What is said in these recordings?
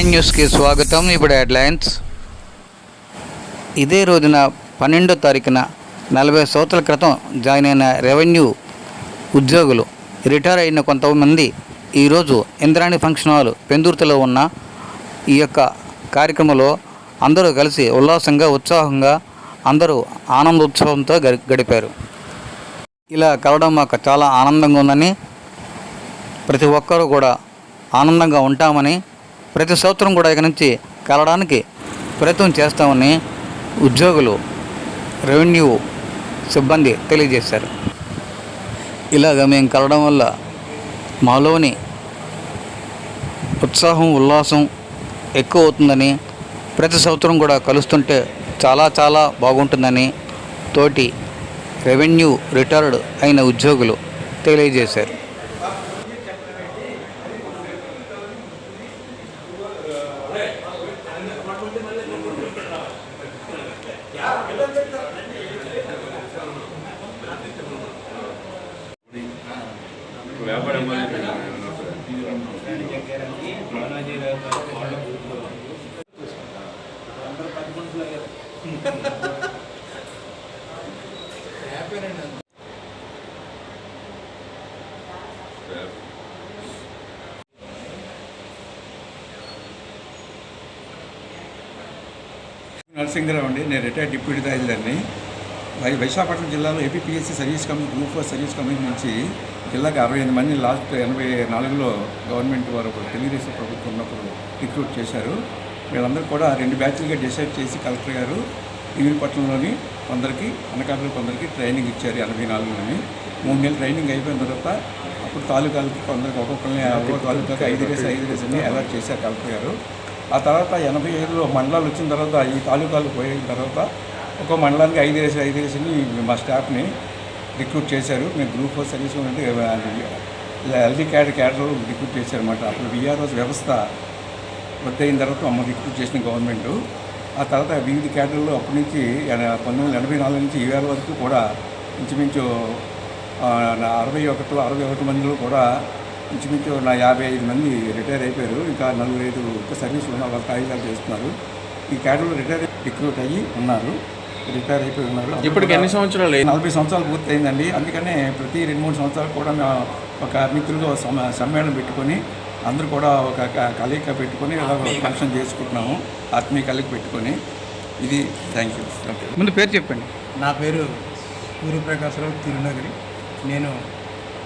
Nine న్యూస్కి స్వాగతం. ఇప్పుడు హెడ్లైన్స్ ఇదే రోజున పన్నెండో తారీఖున నలభై సంవత్సరాల క్రితం జాయిన్ అయిన రెవెన్యూ ఉద్యోగులు రిటైర్ అయిన కొంతమంది ఈరోజు ఇంద్రాణి ఫంక్షన్ హాల్ పెందుర్తిలో ఉన్న ఈ యొక్క కార్యక్రమంలో అందరూ కలిసి ఉల్లాసంగా ఉత్సాహంగా అందరూ ఆనందోత్సవంతో గడిపారు. ఇలా కలవడం మాకు చాలా ఆనందంగా ఉందని ప్రతి ఒక్కరూ కూడా ఆనందంగా ఉంటామని ప్రతి సంవత్సరం కూడా ఇక నుంచి కలవడానికి ప్రయత్నం చేస్తామని ఉద్యోగులు రెవెన్యూ సిబ్బంది తెలియజేశారు. ఇలాగ మేము కలవడం వల్ల మాలోని ఉత్సాహం ఉల్లాసం ఎక్కువ అవుతుందని ప్రతి సంవత్సరం కూడా కలుస్తుంటే చాలా చాలా బాగుంటుందని తోటి రెవెన్యూ రిటైర్డ్ అయిన ఉద్యోగులు తెలియజేశారు. నరసింహరావు అండి. నేను రిటైర్డ్ డిప్యూటీ తహసీల్దార్ని. వై విశాఖపట్నం జిల్లాలో APPSC service commission group four service commission నుంచి జిల్లాకి అరవై ఐదు మంది లాస్ట్ ఎనభై నాలుగులో గవర్నమెంట్ వారు ఒకరు తెలుగుదేశం ప్రభుత్వం ఉన్నప్పుడు రిక్రూట్ చేశారు. వీళ్ళందరూ కూడా రెండు బ్యాచ్లుగా డిసైడ్ చేసి కలెక్టర్ గారు పట్టణంలోని కొందరికి అనకాపల్లి కొందరికి ట్రైనింగ్ ఇచ్చారు ఎనభై నాలుగులోని. మూడు నెలలు ట్రైనింగ్ అయిపోయిన తర్వాత అప్పుడు తాలూకాలకి కొందరికి ఒక్కొక్కరిని ఒక్కొక్క తాలూకాకి ఐదు డేస్ ఐదు డేస్ అని అలర్ట్ చేశారు కలెక్టర్ గారు. ఆ తర్వాత ఎనభై ఐదులో మండలాలు వచ్చిన తర్వాత ఈ తాలూకాలు పోయిన తర్వాత ఒక్కో మండలానికి ఐదు వేసి ఐదు వేసి మా స్టాఫ్ని రిక్రూట్ చేశారు. మేము గ్రూప్ ఫోర్ సర్వీస్ అంటే ఎల్డీ క్యాడర్ క్యాడర్ రిక్రూట్ చేశారన్నమాట అప్పుడు విఆర్ఓస్ వ్యవస్థ రద్దు అయిన తర్వాత మమ్మల్ని రిక్రూట్ చేసిన గవర్నమెంట్. ఆ తర్వాత వివిధ క్యాడర్లు అప్పటి నుంచి పంతొమ్మిది వందల ఎనభై నాలుగు నుంచి ఈవేళ వరకు కూడా ఇంచుమించు అరవై ఒకటిలో అరవై ఒకటి మందిలో కూడా ఇంచుమించు నా యాభై ఐదు మంది రిటైర్ అయిపోయారు. ఇంకా నలుగురు ఐదు ఇంకా సర్వీస్ ఉన్న వాళ్ళు కాగితాలు చేస్తున్నారు. ఈ క్యాడర్లో రిటైర్ రిక్రూట్ అయ్యి ఉన్నారు. రిటైర్ అయిపోయి ఉన్నారు. ఇప్పటికి ఎన్ని సంవత్సరాలు? నలభై సంవత్సరాలు పూర్తయిందండి. అందుకనే ప్రతి రెండు మూడు సంవత్సరాలు కూడా మేము ఒక మిత్రులు సమ- సమ్మేళనం పెట్టుకొని అందరూ కూడా ఒక క- కలయిక పెట్టుకొని ఫంక్షన్ చేసుకుంటున్నాము. ఆత్మీయ కలయిక పెట్టుకొని. ఇది థ్యాంక్ యూ. ముందు పేరు చెప్పండి. నా పేరు సూర్యప్రకాశ్రావు తిరునగరి. నేను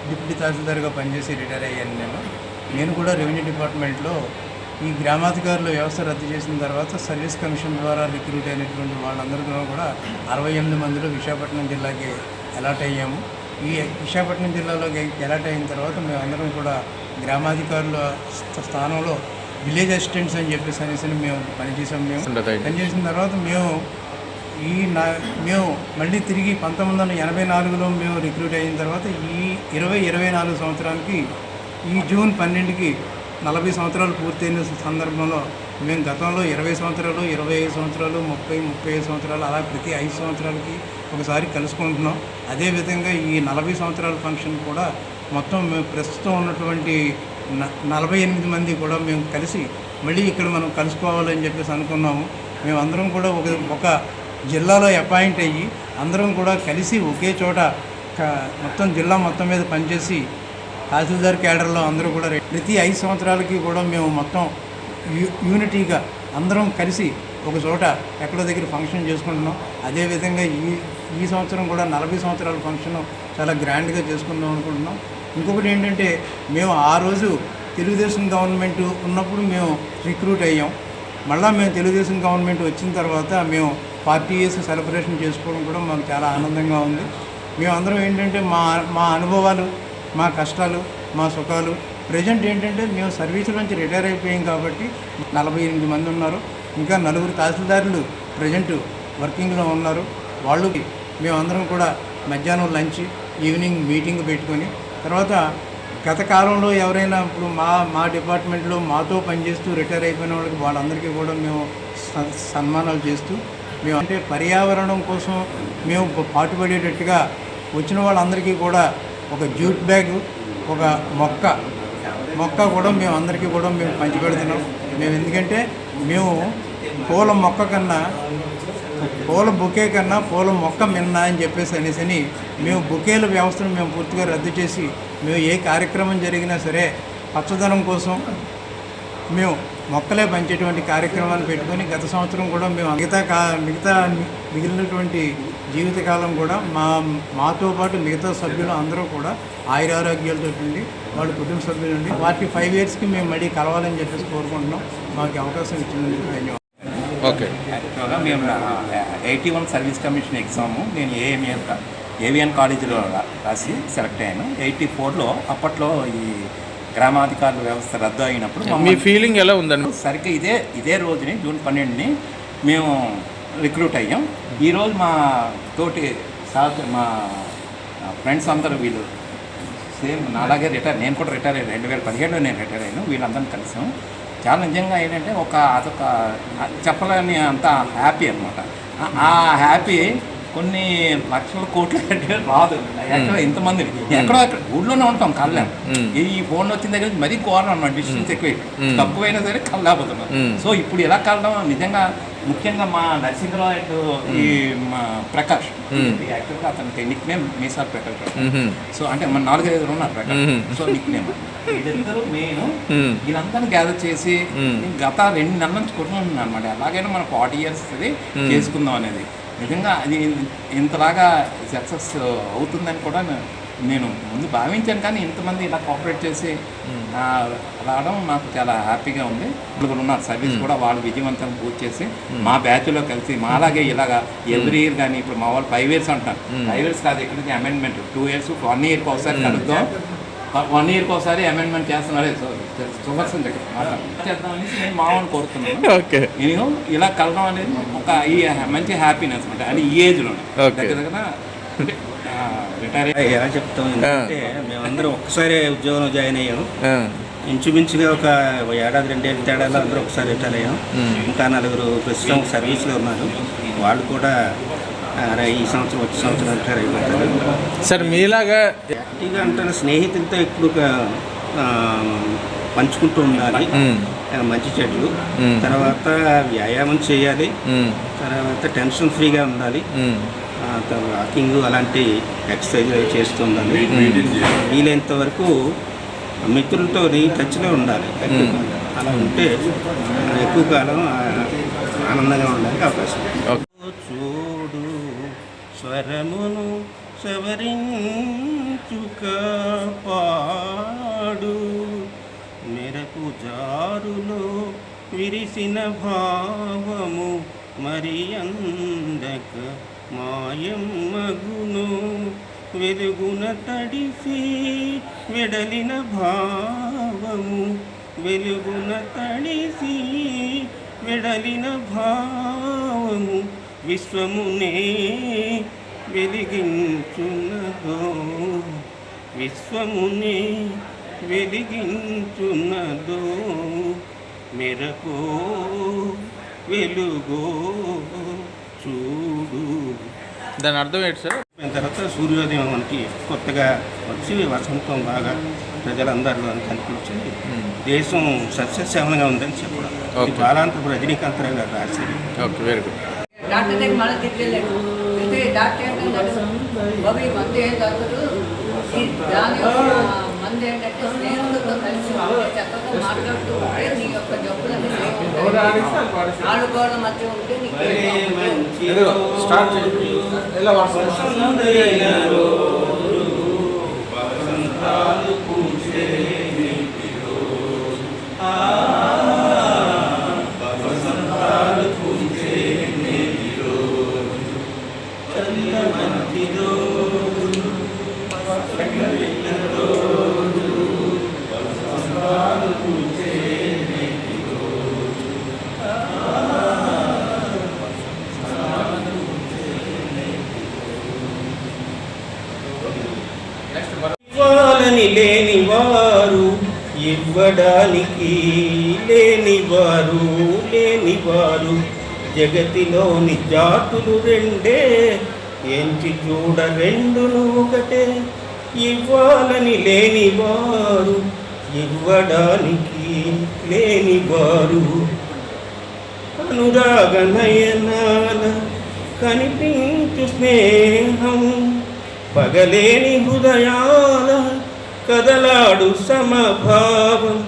డిప్యూటీ తహసీల్దార్గా పనిచేసి రిటైర్ అయ్యాను నేను. నేను కూడా రెవెన్యూ డిపార్ట్మెంట్లో ఈ గ్రామాధికారుల వ్యవస్థ రద్దు చేసిన తర్వాత సర్వీస్ కమిషన్ ద్వారా రిక్రూట్ అయినటువంటి వాళ్ళందరిలో కూడా అరవై ఎనిమిది మందిలో విశాఖపట్నం జిల్లాకి అలాట్ అయ్యాము ఈ విశాఖపట్నం జిల్లాలోకి అలాట్ అయిన తర్వాత మేమందరం కూడా గ్రామాధికారుల స్థ- స్థానంలో విలేజ్ అసిస్టెంట్స్ అని చెప్పేసి అనేసి మేము పనిచేసాం మేము. పనిచేసిన తర్వాత మేము ఈ నా మేము మళ్ళీ తిరిగి పంతొమ్మిది వందల ఎనభై నాలుగులో మేము రిక్రూట్ అయిన తర్వాత ఈ ఇరవై ఇరవై నాలుగు సంవత్సరానికి ఈ జూన్ పన్నెండుకి నలభై సంవత్సరాలు పూర్తయిన సందర్భంలో మేము గతంలో ఇరవై సంవత్సరాలు ఇరవై ఐదు సంవత్సరాలు ముప్పై ముప్పై ఐదు సంవత్సరాలు అలా ప్రతి ఐదు సంవత్సరాలకి ఒకసారి కలుసుకుంటున్నాం. అదేవిధంగా ఈ నలభై సంవత్సరాల ఫంక్షన్ కూడా మొత్తం మేము ప్రస్తుతం ఉన్నటువంటి నలభై ఎనిమిది మంది కూడా మేము కలిసి మళ్ళీ ఇక్కడ మనం కలుసుకోవాలని చెప్పేసి అనుకున్నాము. మేమందరం కూడా ఒక ఒక జిల్లాలో అపాయింట్ అయ్యి అందరం కూడా కలిసి ఒకే చోట మొత్తం జిల్లా మొత్తం మీద పనిచేసి తహసీల్దార్ క్యాడర్లో అందరూ కూడా రె- ప్రతి ఐదు సంవత్సరాలకి కూడా మేము మొత్తం యూ యూనిటీగా అందరం కలిసి ఒక చోట ఎక్కడో దగ్గర ఫంక్షన్ చేసుకుంటున్నాం. అదేవిధంగా ఈ ఈ సంవత్సరం కూడా నలభై సంవత్సరాల ఫంక్షన్ చాలా గ్రాండ్గా చేసుకుందాం అనుకుంటున్నాం. ఇంకొకటి ఏంటంటే మేము ఆ రోజు తెలుగుదేశం గవర్నమెంట్ ఉన్నప్పుడు మేము రిక్రూట్ అయ్యాం. మళ్ళీ మేము తెలుగుదేశం గవర్నమెంట్ వచ్చిన తర్వాత మేము పార్టీ ఇయర్స్ సెలబ్రేషన్ చేసుకోవడం కూడా మాకు చాలా ఆనందంగా ఉంది. మేమందరం ఏంటంటే మా మా అనుభవాలు మా కష్టాలు మా సుఖాలు. ప్రజెంట్ ఏంటంటే మేము సర్వీస్ నుంచి రిటైర్ అయిపోయాం కాబట్టి నలభై ఎనిమిది మంది ఉన్నారు. ఇంకా నలుగురు తహసీల్దారులు ప్రజెంట్ వర్కింగ్లో ఉన్నారు. వాళ్ళకి మేమందరం కూడా మధ్యాహ్నం లంచ్ ఈవినింగ్ మీటింగ్ పెట్టుకొని తర్వాత గత కాలంలో ఎవరైనా ఇప్పుడు మా మా డిపార్ట్మెంట్లో మాతో పనిచేస్తూ రిటైర్ అయిపోయిన వాళ్ళకి వాళ్ళందరికీ కూడా మేము సన్మానాలు చేస్తూ మేము అంటే పర్యావరణం కోసం మేము పాటుపడేటట్టుగా వచ్చిన వాళ్ళందరికీ కూడా ఒక జ్యూట్ బ్యాగ్ ఒక మొక్క. మొక్క కూడా మేము అందరికీ కూడా మేము పంచిపెడుతున్నాం. మేము ఎందుకంటే మేము పూల మొక్క కన్నా పూల బుకే కన్నా పూల మొక్క మిన్న అని చెప్పేసి అనేసి అని మేము బుకేల వ్యవస్థను మేము పూర్తిగా రద్దు చేసి మేము ఏ కార్యక్రమం జరిగినా సరే పచ్చదనం కోసం మేము మొక్కలే పంచేటువంటి కార్యక్రమాన్ని పెట్టుకొని గత సంవత్సరం కూడా మేము మిగతా కా మిగతా మిగిలినటువంటి జీవితకాలం కూడా మా మాతో పాటు మిగతా సభ్యులు అందరూ కూడా ఆయురారోగ్యాలతో ఉండి వాళ్ళ కుటుంబ సభ్యులు ఉండి వాటి ఫైవ్ ఇయర్స్కి మేము మళ్ళీ కలవాలని చెప్పేసి కోరుకుంటున్నాం. మాకు అవకాశం ఇచ్చినందుకు ధన్యవాదాలు. ఓకే. యాక్చువల్గా మేము eighty one service commission exam నేను ఏఎంఏ ఏవిఎన్ కాలేజీలో రాసి సెలెక్ట్ అయ్యాను. ఎయిటీ ఫోర్లో అప్పట్లో ఈ గ్రామాధికారుల వ్యవస్థ రద్దు అయినప్పుడు మీ ఫీలింగ్ ఎలా ఉందండి? సరిగ్గా ఇదే ఇదే రోజుని జూన్ పన్నెండుని మేము రిక్రూట్ అయ్యాం. ఈరోజు మా తోటి సార్ మా ఫ్రెండ్స్ అందరూ వీళ్ళు సేమ్ నాలాగే రిటైర్ నేను కూడా రిటైర్ అయ్యాను. రెండు వేల పదిహేడులో నేను రిటైర్ అయ్యాను. వీళ్ళందరిని కలిసాం. చాలా నిజంగా ఏంటంటే ఒక అదొక చెప్పలేని అంత హ్యాపీ అనమాట ఆ హ్యాపీ కొన్ని లక్షల కోట్లు అంటే రాదు. ఎక్కడ ఇంతమందిని. ఎక్కడో అక్కడ ఊళ్ళోనే ఉంటాం కళ్ళాం. ఈ ఫోన్ వచ్చిన దగ్గర మరీ ఘోరం అనమాట డిస్టెన్స్ ఎక్కువ. తక్కువైనా సరే కళ్ళాపోతున్నాం. సో ఇప్పుడు ఎలా కలడం? నిజంగా ముఖ్యంగా మా నరసింహరావు అండ్ ఈ మా ప్రకాష్ మ్మ్. యాక్చువల్గా అతనికి నిక్ నేమ్ మీసార్ ప్రకాష్. సో అంటే మన నాలుగైదు ఉన్నారు ప్రకాష్. సో నిక్ నేమ్ వీళ్ళిద్దరూ మెయిన్ మ్మ్. వీళ్ళందరినీ గ్యాదర్ చేసి. గత రెండు నెలల నుంచి కొట్టుకుంటున్నాను అనమాట ఎలాగైనా మనం ఫార్టీ ఇయర్స్ అది. చేసుకుందాం అనేది నిజంగా అది ఇంతలాగా సక్సెస్ అవుతుందని కూడా నేను ముందు భావించాను కానీ ఇంతమంది ఇలా కోఆపరేట్ చేసి రావడం నాకు చాలా హ్యాపీగా ఉంది. నలుగురు ఉన్నారు. సర్వీస్ కూడా వాళ్ళు విజయవంతంగా పూర్తి చేసి మా బ్యాచ్లో కలిసి మాలాగే ఇలాగా ఎవ్రీ ఇయర్ కానీ ఇప్పుడు మా వాళ్ళు ఫైవ్ ఇయర్స్ అంటారు. ఫైవ్ ఇయర్స్ కాదు ఇక్కడ నుంచి అమెండ్మెంట్ టూ ఇయర్స్ వన్ ఇయర్కి ఒకసారి కలుద్దాం. వన్ ఇయర్కి ఒకసారి అమెండ్మెంట్ చేస్తున్నారే. సుభర్సన్ దగ్గర చేద్దామని నేను మామూలు కోరుతున్నాను. ఓకే నేను ఇలా కలవడం అనేది ఒక ఈ మంచి హ్యాపీనెస్ అనమాట అది ఈ ఏజ్లో Okay. దగ్గర దగ్గర అంటే రిటైర్ ఎలా చెప్తాం ఎందుకంటే మేమందరం ఒక్కసారి ఉద్యోగంలో జాయిన్ అయ్యాం. ఇంచుమించుగా ఒక ఏడాది రెండేళ్ళ తేడాలో అందరూ ఒకసారి రిటైర్ అయ్యాం. ఇంకా నలుగురు ప్రస్తుతం సర్వీస్లో ఉన్నారు. వాళ్ళు కూడా ఈ సంవత్సరం వచ్చే సంవత్సరం రిటైర్ అయిపోతారు. సార్ మీలాగా యాక్టివ్గా అంటే స్నేహితులతో ఇప్పుడు పంచుకుంటూ ఉండాలి. మంచి చెట్లు. తర్వాత వ్యాయామం చేయాలి. తర్వాత టెన్షన్ ఫ్రీగా ఉండాలి. వాకింగ్ అలాంటి ఎక్సర్సైజ్ అవి చేస్తూ ఉండాలి వీలైనంత వరకు మిత్రులతో టచ్లో ఉండాలి ఎక్కువగా. అలా ఉంటే ఎక్కువ కాలం ఆనందంగా ఉండడానికి అవకాశం. చూడు స్వరమును సవరించుక పాడు మెరకు జారులో విరిసిన భావము మరి అందక మాయమ్మగును వెలుగున తడిసి వెడలిన భావము వెలుగున తడిసి వెడలిన భావము విశ్వమునే వెలిగించున్నదో. విశ్వమునే వెలిగించున్నదో. మెరకో వెలుగో చూడు. దాని అర్థం ఏంటి సార్? అయిన తర్వాత సూర్యోదయం మనకి కొత్తగా వచ్చి వసంతం బాగా ప్రజలందరిలో కనిపించి దేశం సస్యశ్యామలంగా ఉందని చెప్పడం. ఇది. బాలాంతపు రజనీకాంతరావు గారు రాసేది. Okay very good. డాక్టర్ దగ్గర మళ్ళీ డాక్టర్ బాబు ఈ మందు ఏం తగ్గదు ఈ దాని మందు ఏంటంటే స్నేహితులతో కలిసి చక్కగా మాట్లాడుతూ ఉంటే నీ యొక్క జబ్బులన్నీ నాలుగు గోడల మధ్య ఉంటే నీకు ఉండదు. ఇవ్వాలని లేని వారు ఇవ్వడానికి లేనివారు లేనివారు. లేని వారు జగతిలోని జాతులు రెండే ఎంచి చూడ రెండును ఒకటే. ఇవ్వాలని లేని వారు ఇవ్వడానికి లేనివారు. అనురాగ నయనాల కనిపించు స్నేహం పగలేని హృదయాల కదలాడు సమభావం.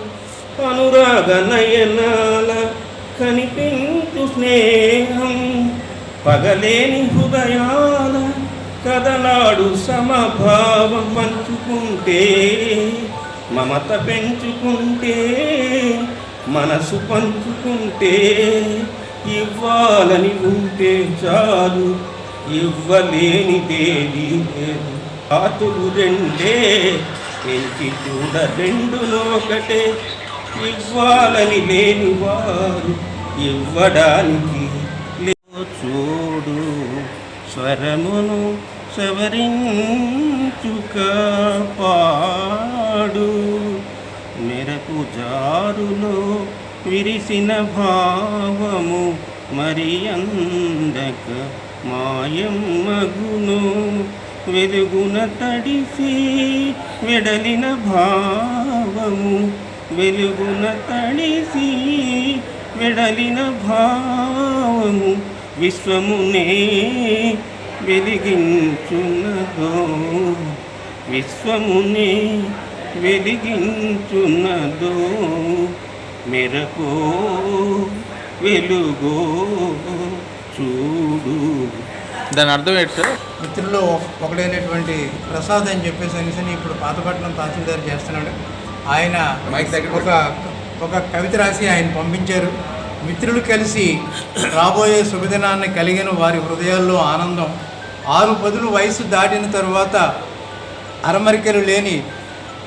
అనురాగ నయనాల కనిపించు స్నేహం. పగలేని హృదయాల కదలాడు సమభావం. పంచుకుంటే మమత పెంచుకుంటే మనసు పంచుకుంటే ఇవ్వాలని ఉంటే చాలు. ఇవ్వలేనిదేది లేదు. ఆతులు రెండే ఎంచి చూడ రెండులో ఒకటే. ఇవ్వాలని లేని వారు ఇవ్వడానికి చూడు. స్వరమును సవరించుక పాడు. మెరకు జారులో విరిసిన భావము మరి అందక మాయం మగును వెలుగున తడిసి వెడలిన భావము వెలుగున తడిసి వెడలిన భావము విశ్వమునే వెలిగించున్నదో. విశ్వమునే వెలిగించున్నదో. మెరపో వెలుగో చూడు. దాని అర్థం ఏంటి సార్? మిత్రుల్లో ఒకడైనటువంటి ప్రసాద్ అని చెప్పేసి అనేసి ఇప్పుడు పాతపట్నం తహసీల్దార్ చేస్తున్నాడు. ఆయన ఒక ఒక కవిత రాసి ఆయన పంపించారు. మిత్రులు కలిసి రాబోయే శుభదినాన్ని కలిగిన వారి హృదయాల్లో ఆనందం. ఆరు పదులు వయసు దాటిన తరువాత అరమరికలు లేని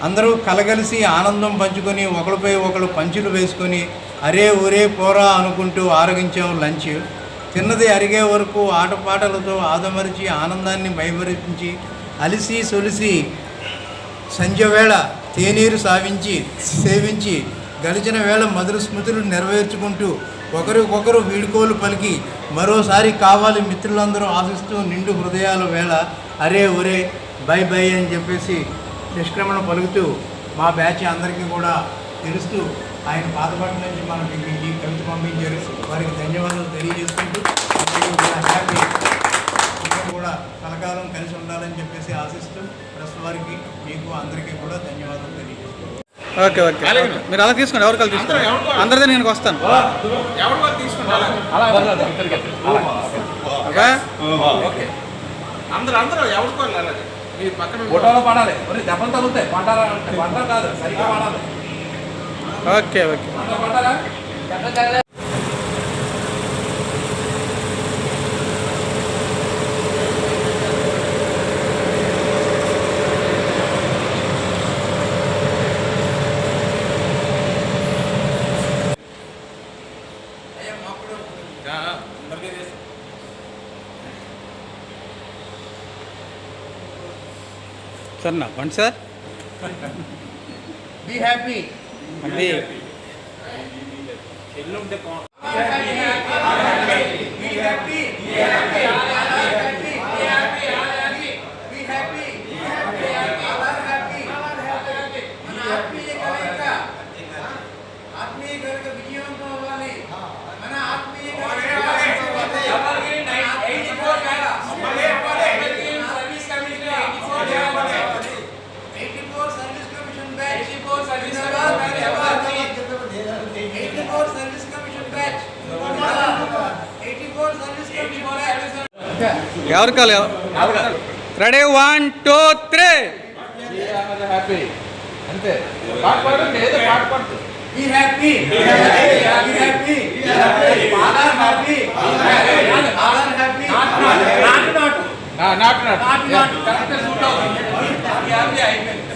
అందరూ కలగలిసి ఆనందం పంచుకొని ఒకరిపై ఒకరు పంచులు వేసుకొని అరే ఒరే పోరా అనుకుంటూ ఆరగించాం లంచ్. తిన్నది అరిగే వరకు ఆటపాటలతో ఆదమరిచి ఆనందాన్ని మైమరించి అలిసి సొలిసి సంజవేళ తేనీరు సావించి సేవించి గడిచిన వేళ మధుర స్మృతులు నెరవేర్చుకుంటూ ఒకరికొకరు వీడుకోలు పలికి మరోసారి కావాలి మిత్రులందరూ ఆశిస్తూ నిండు హృదయాల వేళ అరే ఒరే బై బై అని చెప్పేసి నిష్క్రమణ పలుకుతూ మా బ్యాచ్ అందరికీ కూడా తెలుస్తూ ఆయన పాతపట్నం నుంచి మనకి ఈ కవిత పంపించారు వారికి ధన్యవాదాలు తెలియజేసుకుంటూ హ్యాపీ కూడా కలకాలం కలిసి ఉండాలని చెప్పేసి ఆశిస్తూ ప్రెస్ వారికి మీకు అందరికీ కూడా ధన్యవాదాలు తెలియజేస్తున్నాను. ఓకే ఓకే మీరు అలా తీసుకోండి ఎవరికి తీసుకోండి? అందరిదే నేను వస్తాను. ఓకే. అందరూ అందరూ ఎవరికోవాలి మీ పక్కన ఫోటోలో పడాలి. ఒరే దెబ్బలు తగులుతాయి. పంటారా అంటే పంట కాదు. సరిగ్గా పడాలి. Okay okay. పంట సార్? నవ్వండి సార్ బీ హ్యాపీ అది కనుక విజయవంతం అవ్వాలి మన ఆత్మీయ eighty four service commission batch eighty four service eighty four service commission batch eighty four service commission batch ఎవరికి కావాలి ready one two three happy అంతే పాట పాడండి ఏదో పాట పాడుతూ Be happy. Be happy. Be happy. Be happy. Father happy. Father happy. నాటు నాటు నాటు నాటు నాటు నాటు కరెక్ట్ సూట్ అవుతుంది హ్యాపీ అయిపోయింది